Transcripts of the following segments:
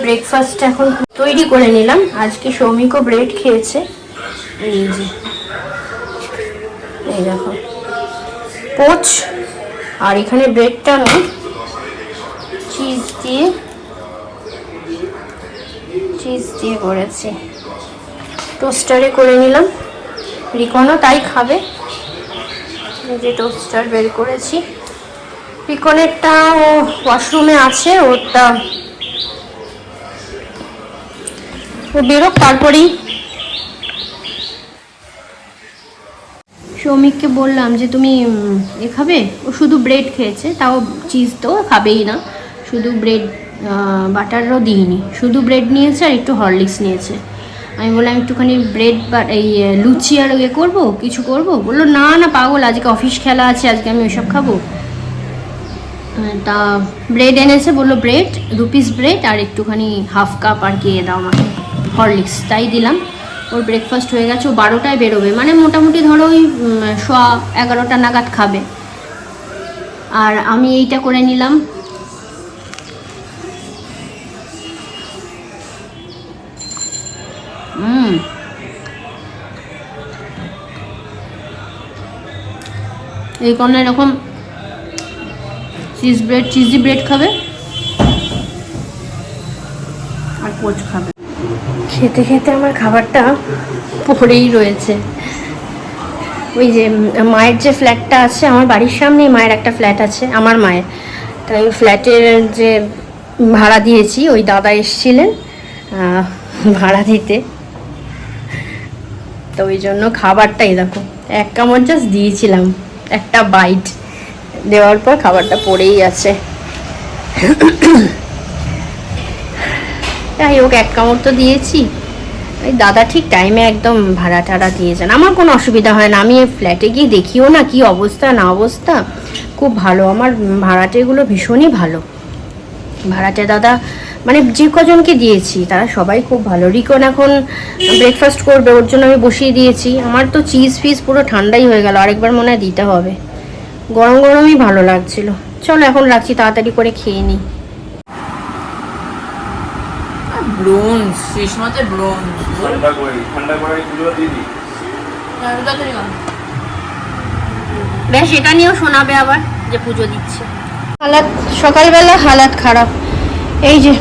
Breakfast এখন তৈরি করে নিলাম। আজকে সৌমিকও ব্রেড খেয়েছে। এই যে। এই দেখো। পোচ। আর এখানে ব্রেডটা নয় চিজ দিয়ে চিজ দিয়ে করেছি। টোস্টারে করে নিলাম। রিকনও তাই খাবে। যে টোস্টার বের করেছি। রিকনেরটা ও ওয়াশরুমে আছে, ওরটা ও বেরোক তারপরেই। সৌমিককে বললাম যে, তুমি এ খাবে? ও শুধু ব্রেড খেয়েছে, তাও চিজ তো খাবেই না। শুধু ব্রেড বাটারও দিইনি। শুধু ব্রেড নিয়েছে আর একটু হরলিক্স নিয়েছে। আমি বললাম, একটুখানি ব্রেড বা, এই লুচি আর ইয়ে করব? কিছু করব? বলল, না না, পাগল, আজকে অফিস খেলা আছে, আজকে আমি ওইসব খাব। তা ব্রেড এনেছে, বলল ব্রেড দু পিস ব্রেড আর একটুখানি হাফ কাপ আর কি দাও আমাকে। হরলিক্স, তাই দিলাম। ওর ব্রেকফাস্ট হয়ে গেছে, ও বারোটায় বেরোবে। মানে মোটামুটি ধরো ওই সোয়া এগারোটা নাগাদ খাবে। আর আমি এইটা করে নিলাম। এই কোনো এরকম চিজ ব্রেড চিজি ব্রেড খাবে। আর পোচ খাবে। খেতে খেতে আমার খাবারটা পড়েই রয়েছে। ওই যে মায়ের যে ফ্ল্যাটটা আছে, আমার বাড়ির সামনেই মায়ের একটা ফ্ল্যাট আছে, আমার মায়ের। তাই ওই ফ্ল্যাটের যে ভাড়া দিয়েছি, ওই দাদা এসছিলেন ভাড়া দিতে। তো ওই জন্য খাবারটাই দেখো, এক কামড় জাস্ট দিয়েছিলাম, একটা বাইট দেওয়ার পর খাবারটা পড়েই আছে। যাই হোক, এক কামড় তো দিয়েছি। ওই দাদা ঠিক টাইমে একদম ভাড়া টাড়া দিয়ে যান। আমার কোনো অসুবিধা হয় না। আমি ফ্ল্যাটে গিয়ে দেখিও না কি অবস্থা, না অবস্থা। খুব ভালো। আমার ভাড়াটেগুলো ভীষণই ভালো। ভাড়াটে দাদা মানে যে কজনকে দিয়েছি, তারা সবাই খুব ভালো। রিকন এখন ব্রেকফাস্ট করবে, ওর জন্য আমি বসিয়ে দিয়েছি। আমার তো চিজ ফিজ পুরো ঠান্ডাই হয়ে গেল। আরেকবার মনে হয় দিতে হবে। গরম গরমই ভালো লাগছিল। চলো এখন রাখছি, তাড়াতাড়ি করে খেয়ে নিই। ব্রোঞ্জ শেষ মাত্র ব্রোঞ্জ ঠান্ডা করে ঠান্ডা করে বেশ এটা নিয়েও শোনাবে আবার যে পুজো দিচ্ছে। হালাত সকালবেলা হালাত খারাপ। এই যে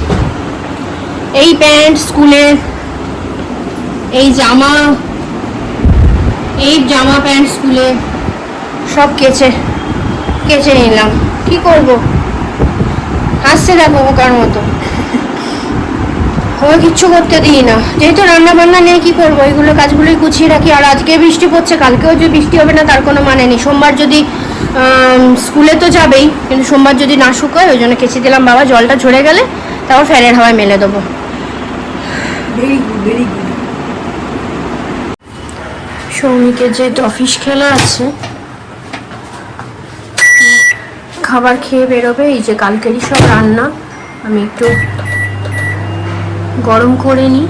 এই প্যান্ট স্কুলের এই জামা এই জামা প্যান্ট স্কুলে সব কেচে কেচে নিলাম। কি করব? হাসছে দেখো বোকার মতো। ওই কিচ্ছু করতে দিই না। যেহেতু রান্না বান্না নেই কি করব? এইগুলো কাজগুলোই গুছিয়ে রাখি। আর আজকে বৃষ্টি পড়ছে কালকেও যে বৃষ্টি হবে না তার কোনো মানে নেই। সোমবার যদি স্কুলে তো যাবেই কিন্তু সোমবার যদি না শুকোয় ওই জন্য কেচে দিলাম বাবা জলটা ঝরে গেলে তারপর ফ্যানের হাওয়ায় মেলে দেবো। সৌমিকের যেহেতু অফিস খেলা আছে খাবার খেয়ে বেরোবে এই যে কালকেরই সব রান্না। আমি একটু গরম করে নিই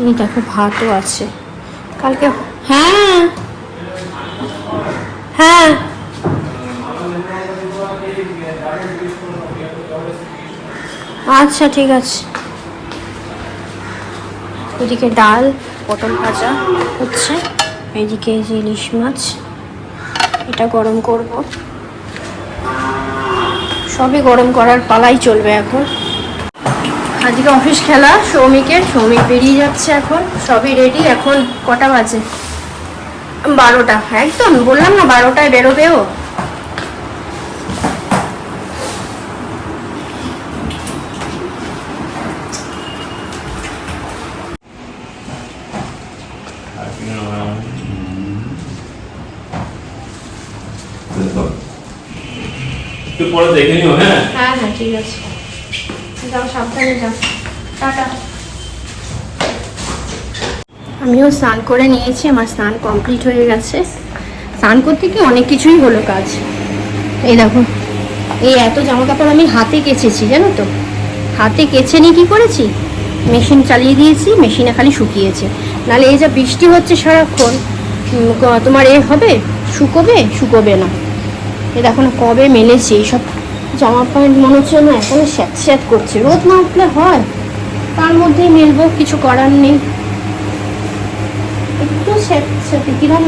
এই দেখো, ভাতও আছে। কালকে হ্যাঁ। হ্যাঁ। আচ্ছা ঠিক আছে। এদিকে ডাল, পটল ভাজা হচ্ছে। এইদিকে যে ইলিশ মাছ। এটা গরম করব। সবই গরম করার পালাই চলবে এখন। আজকে অফিস খেলা সৌমিকের সৌমিক বেরিয়ে যাচ্ছে এখন সবই রেডি এখন কটা বাজে? বারোটা একদম বললাম না বারোটায় বেরোবে ও। একটু পরে দেখে নিও হ্যাঁ? হ্যাঁ হ্যাঁ ঠিক আছে। আমিও স্নান করে নিয়েছি, আমার স্নান কমপ্লিট হয়ে গেছে। স্নান করতে কি অনেক কিছুই হলো কাজ। এই দেখো, এই এত জামা কাপড় আমি হাতে কেচেছি, জানো তো? হাতে কেচে নিয়ে কী করেছি? মেশিন চালিয়ে দিয়েছি, মেশিনে খালি শুকিয়েছে। নাহলে এই যা বৃষ্টি হচ্ছে সারাক্ষণ তোমার এ হবে, শুকোবে শুকোবে না। এ দেখো কবে মেলেছি এইসব। জামা প্যান্ট মনে হচ্ছে না, এখানে স্যাঁত স্যাঁত করছে। রোদ না উঠলে হয়, তার মধ্যেই মিলবো, কিছু করার নেই। একটু স্যাঁত স্যাঁতে কিরম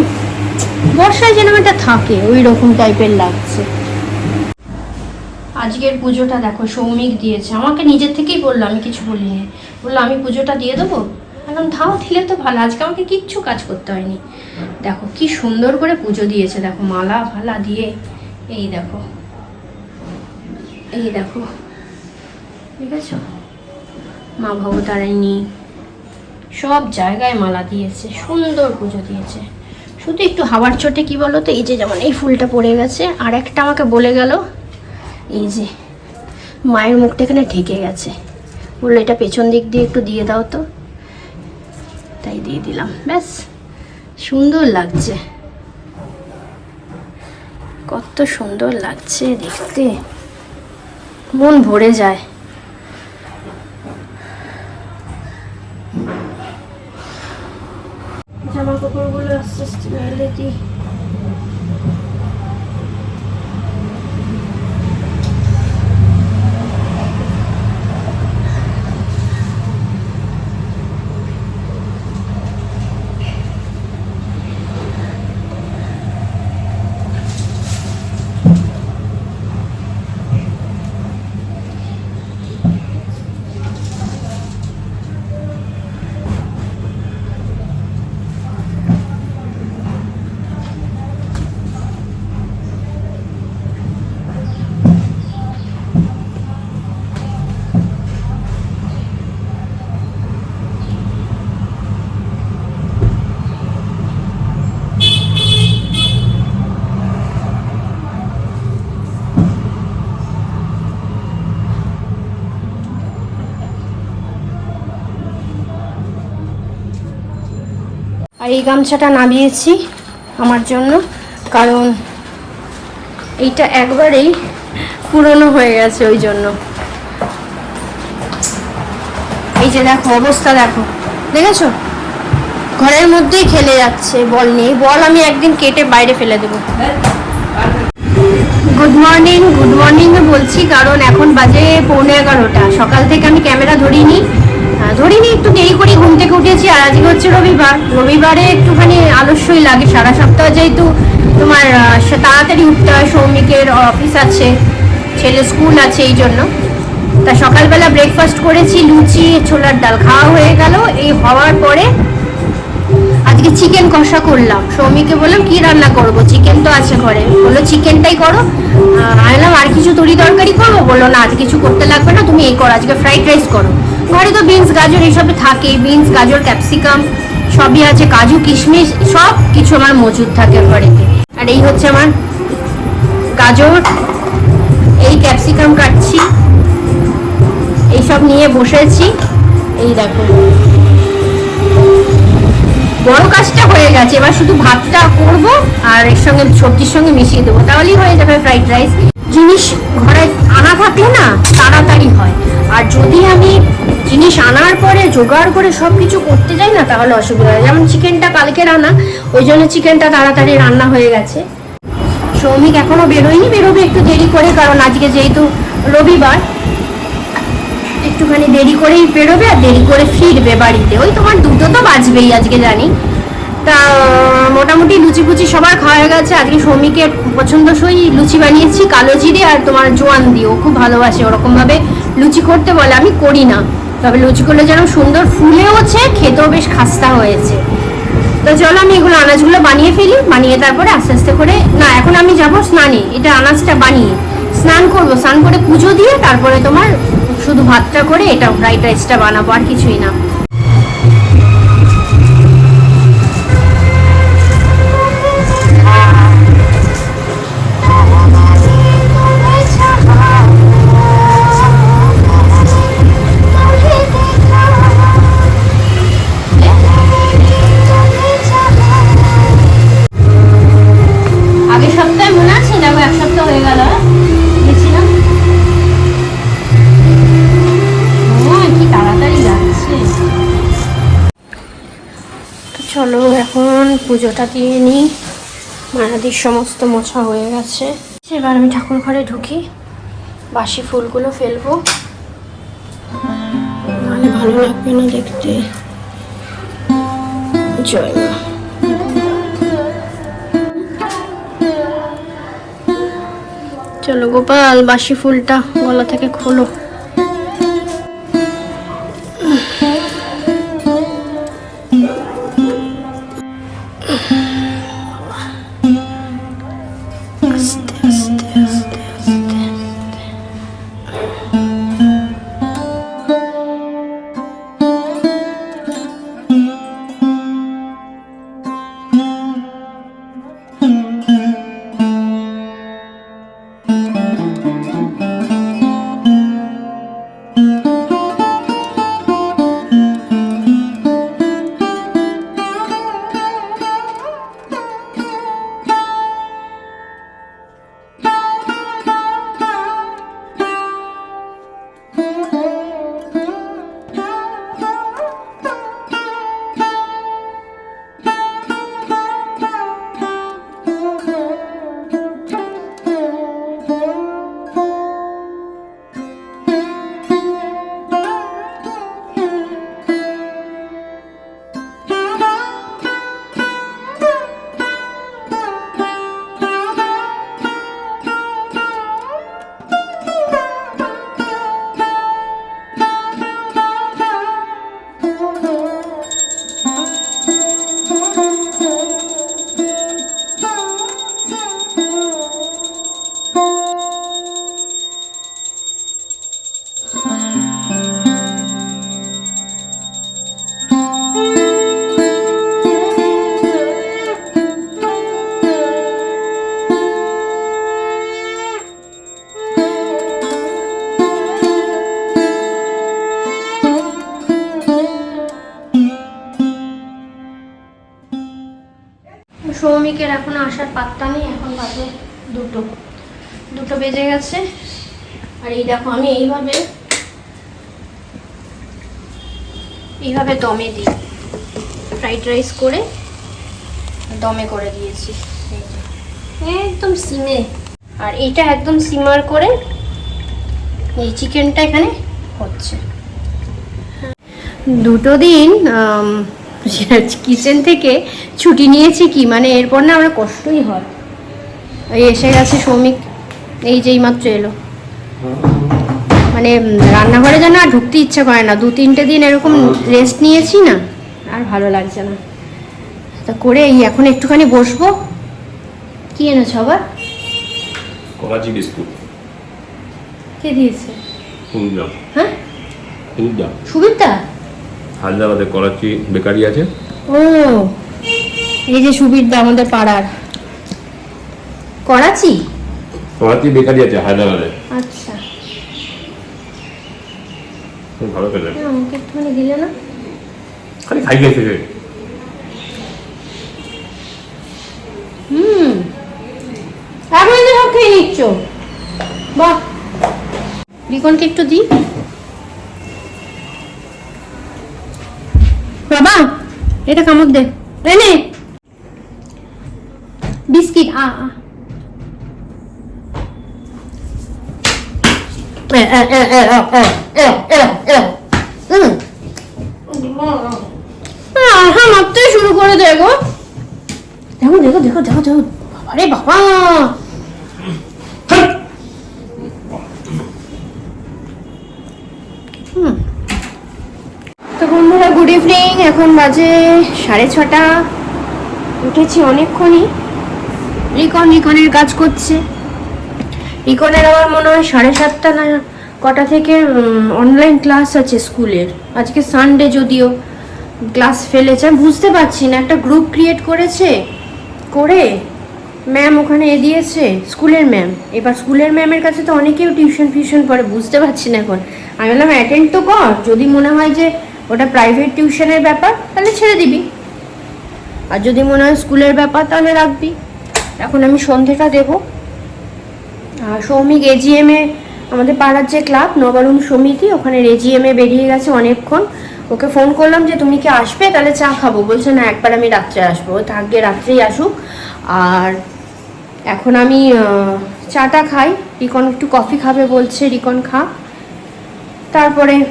বর্ষায় যেন এটা থাকে, ওই রকম টাইপের লাগছে। আজকের পুজোটা দেখো, সৌমিক দিয়েছে। আমাকে নিজের থেকেই বলল, আমি কিছু বলিনি। বলল, আমি পুজোটা দিয়ে দেবো? বললাম, ধাও, দিলে তো ভালো। আজকে আমাকে কিচ্ছু কাজ করতে হয়নি। দেখো, কি সুন্দর করে পুজো দিয়েছে। দেখো, মালা, ফালা দিয়ে, এই দেখো। এই দেখো ঠিক আছে মা ভবতারিণী সব জায়গায় মালা দিয়েছে, সুন্দর পুজো দিয়েছে। শুধু একটু হাওয়ার চোটে কি বলো তো এই যে যেমন এই ফুলটা পড়ে গেছে, আর একটা আমাকে বলে গেল, এই যে মায়ের মুখটা এখানে ঢেকে গেছে। বলল, এটা পেছন দিক দিয়ে একটু দিয়ে দাও তো। তাই দিয়ে দিলাম, ব্যাস, সুন্দর লাগছে। কত সুন্দর লাগছে দেখতে। মন ভরে যায়। জামা কাপড়গুলো আস্তে আস্তে মেলে দিই। আর এই গামছাটা নামিয়েছি আমার জন্য, কারণ এইটা একবারেই পুরনো হয়ে গেছে ওই জন্য। এই যে দেখো, অবস্থা দেখো। দেখেছ? ঘরের মধ্যেই খেলে যাচ্ছে বল নিয়ে। বল আমি একদিন কেটে বাইরে ফেলে দেবো। গুড মর্নিং গুড মর্নিং বলছি, কারণ এখন বাজে পৌনে এগারোটা। সকাল থেকে আমি ক্যামেরা ধরিনি। ধরিনি একটু দেরি করে ঘুম থেকে উঠেছি, আর আজকে হচ্ছে রবিবার। রবিবারে একটুখানি আলস্যই লাগে, সারা সপ্তাহ যেহেতু তোমার তাড়াতাড়ি উঠতে হয়, সৌমিকের অফিস আছে, ছেলে স্কুল আছে এই জন্য। তা সকালবেলা ব্রেকফাস্ট করেছি, লুচি, ছোলার ডাল খাওয়া হয়ে গেল। এই হওয়ার পরে আজকে চিকেন কষা করলাম। সৌমিকে বললাম, কি রান্না করব? চিকেন তো আছে ঘরে। বলল চিকেনটাই করো। বললাম, আর কিছু তরি তরকারি করব? বলল, না আজ কিছু করতে লাগবে না, তুমি এই করো, আজকে ফ্রাইড রাইস করো। ঘরে তো বিনস, গাজর এইসবে থাকে, বিনস, গাজর, ক্যাপসিকাম, সবই আছে, কাজু, কিশমিশ, সব কিছু আমার মজুদ থাকে ঘরেতে। আর এই হচ্ছে আমার গাজর, এই ক্যাপসিকাম কাটছি, এইসব নিয়ে বসেছি। এই দেখো। বড় কাজটা হয়ে গেছে, এবার শুধু ভাতটা করব আর এর সঙ্গে সবজির সঙ্গে মিশিয়ে দেবো। তাহলেই হয়ে যাবে ফ্রাইড রাইস। জিনিস ঘরে আনা থাকলে না, তাড়াতাড়ি হয়। আর যদি আমি জিনিস আনার পরে, জোগাড় করে সব কিছু করতে যাই না, তাহলে অসুবিধা হয়। যেমন চিকেনটা কালকে রান্না, ওই জন্য চিকেনটা তাড়াতাড়ি রান্না হয়ে গেছে। সৌমিক এখনও বেরোয়নি, বেরোবে একটু দেরি করে, কারণ আজকে যেহেতু রবিবার, একটুখানি দেরি করেই বেরোবে আর দেরি করে ফিরবে বাড়িতে। ওই তোমার দুটো তো বাজবেই আজকে জানি। তা, মোটামুটি লুচি ফুচি সবার খাওয়া হয়ে গেছে। আজকে সৌমিকের পছন্দসই লুচি বানিয়েছি, কালো জিরে আর তোমার জোয়ান দিয়ে। ও খুব ভালোবাসে, ওরকমভাবে লুচি করতে বলে। আমি করি না। তবে লুচিগুলো যেন সুন্দর ফুলেওছে খেতেও বেশ খাস্তা হয়েছে। তো চলো আমি এগুলো আনাজগুলো বানিয়ে ফেলি, বানিয়ে তারপরে আস্তে আস্তে করে না, এখন আমি যাব স্নানে, এটা আনাজটা বানিয়ে। স্নান করব, স্নান করে পুজো দিয়ে তারপরে তোমার শুধু ভাতটা করে এটা ফ্রাইড রাইসটা বানাবো, আর কিছুই না। পুজোটা দিয়ে নিই। মায়াদির সমস্ত মোছা হয়ে গেছে। এবার আমি ঠাকুর ঘরে ঢুকি। বাসি ফুলগুলো ফেলব। নাহলে ভালো লাগবে না দেখতে। জয় মা। চলো গোপাল, বাসি ফুলটা গলা থেকে খোলো। আসার পাত্তা নেই, এখন বাজে দুটো। দুটো বেজে গেছে। আর এই দেখো, আমি এইভাবে এইভাবে দমে দিই। ফ্রাইড রাইস করে দমে করে দিয়েছি। একদম সিমে। আর এটা একদম সিমার করে এই চিকেনটা এখানে হচ্ছে। দুটো দিন কিচেন থেকে ছুটি নিয়েছি কি? মানে এরপর না আমরা কষ্টই হয়। এই এসে গেছে শ্রমিক এই যেই মাত্র এলো। মানে রান্নাঘরে যেন আর ঢুকতে ইচ্ছে করে না। দু তিনটে দিন এরকম রেস্ট নিয়েছি না আর ভালো লাগছে না। তা করে এই এখন একটুখানি বসবো। কি এনেছ আবার? করাচি বিস্কুট। কে দিয়েছে? হ্যাঁ? সুবিধা? হায়দ্রাবাদে করাচি বেকারি আছে। ও এই যে সুবিরদা আমাদের পাড়ার। করাচি? করাচি বেকারি আছে হায়দ্রাবাদে। আচ্ছা। ভালো খেলে আমাকে একটুখানি দিলে না? খালি খাই গেছে হুম। এখন খেয়ে নিচ্ছ। বাহ। রিকনকে একটু দিই। এটা কামড় দে। এনে বিস্কিট, আ শুরু করে দেখো দেখো দেখো দেখো দেখো দেখো। বাবা রে বাবা। গুড ইভিনিং এখন বাজে সাড়ে ছটা। উঠেছি অনেকক্ষণই। রিকন, রিকনের কাজ করছে। রিকনের আমার মনে হয় সাড়ে সাতটা না, কটা থেকে অনলাইন ক্লাস আছে স্কুলের। আজকে সানডে যদিও ক্লাস ফেলেছে। আমি বুঝতে পারছি না, একটা গ্রুপ ক্রিয়েট করেছে, করে ম্যাম ওখানে এ দিয়েছে, স্কুলের ম্যাম এবার স্কুলের ম্যামের কাছে তো অনেকেও টিউশন ফিউশন করে বুঝতে পারছি না এখন। আমি বললাম অ্যাটেন্ড তো কর। যদি মনে হয় যে ওটা প্রাইভেট টিউশনের ব্যাপার, তাহলে ছেড়ে দিবি। আর যদি মনে হয় স্কুলের ব্যাপার, তাহলে রাখবি। এখন আমি সন্ধেটা দেবো। আর সৌমিক এজিএমে আমাদের পাড়ার যে ক্লাব, নবারুণ সমিতি, ওখানে এজিএমে বেরিয়ে গেছে অনেকক্ষণ। ওকে ফোন করলাম যে, তুমি কি আসবে? তাহলে চা খাব। বলছে, না, একবার আমি রাত্রে আসব। থাকবে রাত্রেই আসুক। আর এখন আমি চাটা খাই। রিকন একটু কফি খাবে বলছে, রিকন খা। তারপরে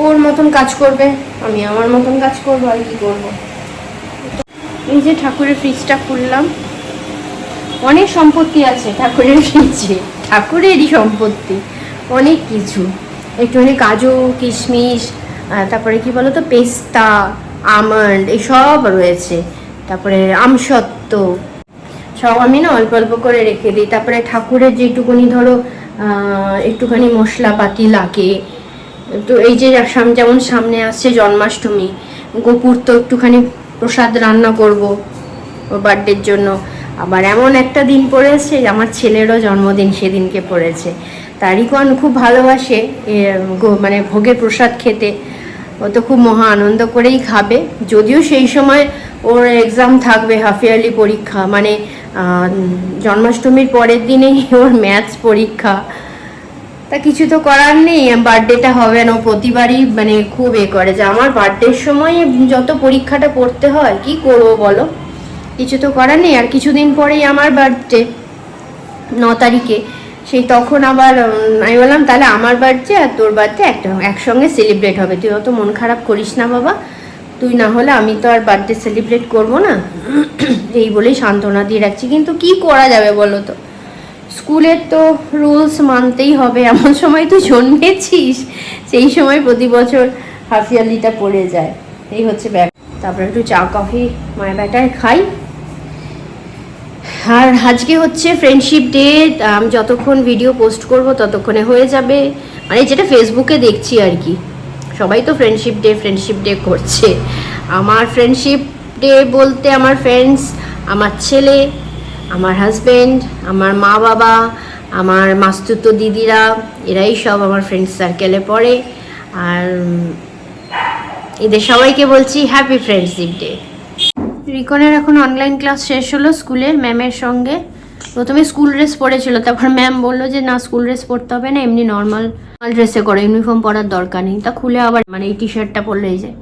ওর মতন কাজ করবে, আমি আমার মতন কাজ করব, আর কি করব? এই যে ঠাকুরের ফ্রিজটা খুললাম, অনেক সম্পত্তি আছে ঠাকুরের ফ্রিজে ঠাকুরেরই সম্পত্তি, অনেক কিছু। একটুখানি কাজু, কিশমিশ তারপরে কি বলতো, পেস্তা, আমন্ড, এসব রয়েছে। তারপরে আমসত্ত্ব, সব আমি না অল্প অল্প করে রেখে দিই। তারপরে ঠাকুরের যেটুকুনি ধরো একটুখানি মশলাপাতি লাগে তো এই যে যেমন সামনে আসছে জন্মাষ্টমী, গোপুর তো একটুখানি প্রসাদ রান্না করব ওর বার্থডের জন্য। আবার এমন একটা দিন পড়েছে, আমার ছেলেরও জন্মদিন সেদিনকে পড়েছে। তারিকন খুব ভালোবাসে মানে ভোগের প্রসাদ খেতে। ও তো খুব মহা আনন্দ করেই খাবে। যদিও সেই সময় ওর এক্সাম থাকবে হাফ ইয়ারলি পরীক্ষা। মানে জন্মাষ্টমীর পরের দিনেই ওর ম্যাথস পরীক্ষা। তা কিছু তো করার নেই বার্থডেটা হবে না প্রতিবারই মানে খুব এ করে যে আমার বার্থডের সময় যত পরীক্ষাটা পড়তে হয়, কি করব বলো? কিছু তো করার নেই, আর কিছুদিন পরেই আমার বার্থডে ন তারিখে। সেই তখন আবার আমি বললাম, তাহলে আমার বার্থডে আর তোর বার্থডে একটা, একসঙ্গে সেলিব্রেট হবে। তুই অত মন খারাপ করিস না বাবা। তুই না হলে আমি তো আর বার্থডে সেলিব্রেট করব না। এই বলেই সান্ত্বনা দিয়ে রাখছি। কিন্তু কি করা যাবে বলো তো? স্কুলের তো রুলস মানতেই হবে, এমন সময় তুই জন্মেছিস। সেই সময় প্রতি বছর হাফ ইয়ারলিটা পড়ে যায়। এই হচ্ছে ব্যাপার। তারপরে একটু চা, কফি, মায়ের বেটায় খাই। আর আজকে হচ্ছে ফ্রেন্ডশিপ ডে আমি যতক্ষণ ভিডিও পোস্ট করব ততক্ষণে হয়ে যাবে। মানে যেটা ফেসবুকে দেখছি আর কি। সবাই তো ফ্রেন্ডশিপ ডে ফ্রেন্ডশিপ ডে করছে। আমার ফ্রেন্ডশিপ ডে বলতে আমার ফ্রেন্ডস আমার ছেলে আমার হাজবেন্ড আমার মা বাবা, আমার মাস্তুতো দিদিরা, এরাই সব আমার ফ্রেন্ড সার্কেলে পড়ে। আর এদের সবাইকে বলছি হ্যাপি ফ্রেন্ডশিপ ডে রিকনের এখন অনলাইন ক্লাস শেষ হলো স্কুলের ম্যামের সঙ্গে। প্রথমে স্কুল ড্রেস পরেছিল তারপর ম্যাম বলল যে, না স্কুল ড্রেস পরতে হবে না, এমনি নর্মাল ড্রেসে করে ইউনিফর্ম পরার দরকার নেই। তা খুলে আবার মানে এই টি শার্টটা পরলেই যায়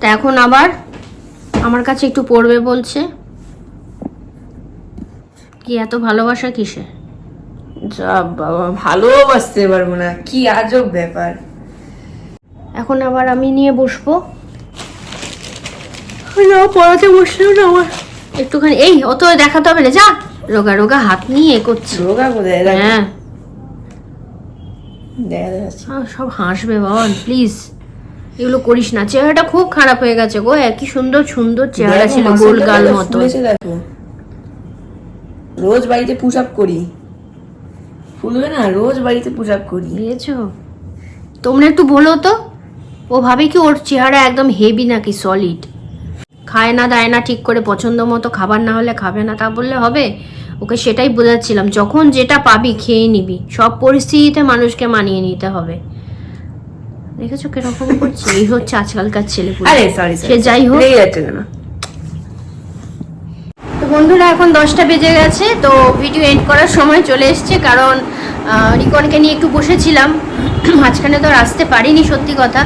তা এখন আবার, আমার কাছে একটু পড়বে বলছে। কি এত ভালোবাসা কিসে? যা বাবা ভালোবাসতে পারব না কি আজব ব্যাপার। এখন আবার আমি নিয়ে বসবো। না পড়াতে বসলেও না আমার। একটুখানি এই অত দেখাতে হবে না যা। রোগা রোগা হাত নিয়ে এ করছি রোগা কোথায়? হ্যাঁ। সব হাসবে বাবা প্লিজ। এগুলো করিস না চেহারাটা খুব খারাপ হয়ে গেছে গো একই সুন্দর সুন্দর চেহারা ছিল গোল গাল মতো। রোজ বাড়িতে পুশ আপ করি। ফুলবে না? রোজ বাড়িতে পুশ আপ করি। বুঝেছ তোমরা একটু বলো তো। ও ভাবে কি ওর চেহারা একদম হেভি নাকি সলিড খায় না দায় না ঠিক করে পছন্দ মতো খাবার না হলে খাবে না তা বললে হবে? ওকে সেটাই বোঝাচ্ছিলাম। যখন যেটা পাবি খেয়ে নিবি। সব পরিস্থিতিতে মানুষকে মানিয়ে নিতে হবে। দেখেছ কীরকম করছে? এই হচ্ছে আজকালকার ছেলে সে যাই হোক। যাচ্ছে তো বন্ধুরা, এখন দশটা বেজে গেছে, তো ভিডিও এন্ড করার সময় চলে এসছে, কারণ রিকনকে নিয়ে একটু বসেছিলাম। মাঝখানে তো আর আসতে পারিনি, সত্যি কথা।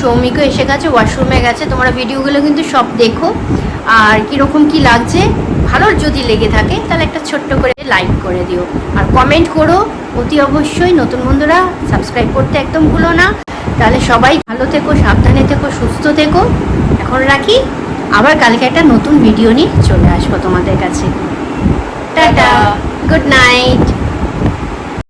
সৌমিকও এসে গেছে, ওয়াশরুমে গেছে, তোমরা ভিডিওগুলো কিন্তু সব দেখো। আর কীরকম কি লাগছে, ভালো যদি লেগে থাকে, তাহলে একটা ছোট্ট করে লাইক করে দিও। আর কমেন্ট করো, অতি অবশ্যই। নতুন বন্ধুরা সাবস্ক্রাইব করতে একদম ভুলো না। তাহলে সবাই ভালো থেকো, সাবধানে থেকো, সুস্থ থেকো। এখন রাখি। আবার কালকে একটা নতুন ভিডিও নিয়ে চলে আসব তোমাদের কাছে। Tata good night